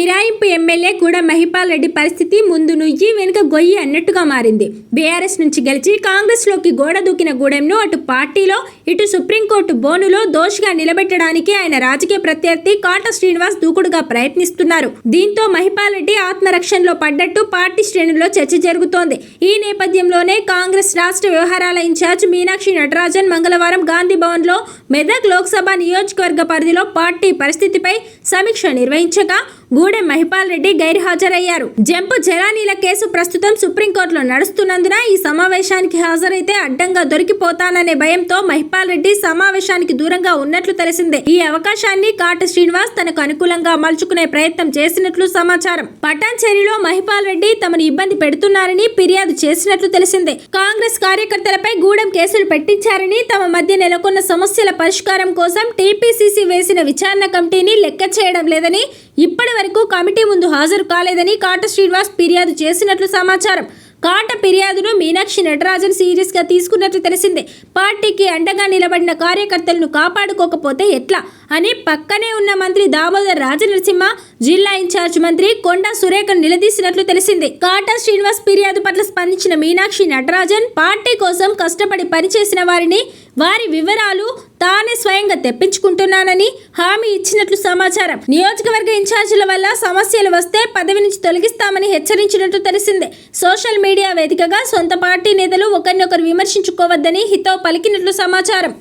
ఫిరాయింపు MLA కూడా మహిపాల్ రెడ్డి పరిస్థితి ముందు నుయ్యి వెనుక గొయ్యి అన్నట్టుగా మారింది. బీఆర్ఎస్ నుంచి గెలిచి కాంగ్రెస్లోకి గోడ దూకిన గూడెంను అటు పార్టీలో ఇటు సుప్రీంకోర్టు బోనులో దోషిగా నిలబెట్టడానికి ఆయన రాజకీయ ప్రత్యర్థి కాట శ్రీనివాస్ దూకుడుగా ప్రయత్నిస్తున్నారు. దీంతో మహిపాల్ రెడ్డి ఆత్మరక్షణలో పడ్డట్టు పార్టీ శ్రేణుల్లో చర్చ జరుగుతోంది. ఈ నేపథ్యంలోనే కాంగ్రెస్ రాష్ట్ర వ్యవహారాల ఇన్ఛార్జ్ మీనాక్షి నటరాజన్ మంగళవారం గాంధీ భవన్లో మెదక్ లోక్సభ నియోజకవర్గ పరిధిలో పార్టీ పరిస్థితిపై సమీక్ష నిర్వహించగా గూడెం మహిపాల్ రెడ్డి గైర్హాజరయ్యారు. జంపు జలానీల కేసు ప్రస్తుతం సుప్రీంకోర్టులో నడుస్తున్నందున ఈ సమావేశానికి హాజరైతే అడ్డంగా దొరికిపోతాననే భయంతో మహిపాల్ రెడ్డి సమావేశానికి దూరంగా ఉన్నట్లు తెలిసిందే. ఈ అవకాశాన్ని కాట శ్రీనివాస్ తనకు అనుకూలంగా మలుచుకునే ప్రయత్నం చేసినట్లు సమాచారం. పటాన్చేరిలో మహిపాల్ రెడ్డి తమను ఇబ్బంది పెడుతున్నారని ఫిర్యాదు చేసినట్లు తెలిసిందే. కాంగ్రెస్ కార్యకర్తలపై గూడెం కేసులు పెట్టించారని తమ మధ్య నెలకొన్న సమస్యల పరిష్కారం కోసం టీపీసీసీ వేసిన విచారణ కమిటీని లెక్క చేయడం లేదని ఇప్పటి వరకు కమిటీ ముందు హాజరు కాలేదని కాట శ్రీనివాస్ ఫిర్యాదు చేసినట్లు సమాచారం. కాట ఫిర్యాదును మీనాక్షి నటరాజన్ సీరియస్గా తీసుకున్నట్లు తెలిసిందే. పార్టీకి అండగా నిలబడిన కార్యకర్తలను కాపాడుకోకపోతే ఎట్లా? అని పక్కనే ఉన్న మంత్రి దామోదర్ రాజనరసింహ జిల్లా ఇన్ఛార్జ్ మంత్రి కొండా సురేఖను నిలదీసినట్లు తెలిసిందే. కాటా శ్రీనివాస్ ఫిర్యాదు పట్ల స్పందించిన మీనాక్షి నటరాజన్ పార్టీ కోసం కష్టపడి పనిచేసిన వారిని వారి వివరాలు తానే స్వయంగా తెప్పించుకుంటున్నానని హామీ ఇచ్చినట్లు సమాచారం. నియోజకవర్గ ఇన్ఛార్జీల వల్ల సమస్యలు వస్తే పదవి నుంచి తొలగిస్తామని హెచ్చరించినట్లు తెలిసిందే. సోషల్ మీడియా వేదికగా సొంత పార్టీ నేతలు ఒకరినొకరు విమర్శించుకోవద్దని హితవు పలికినట్లు సమాచారం.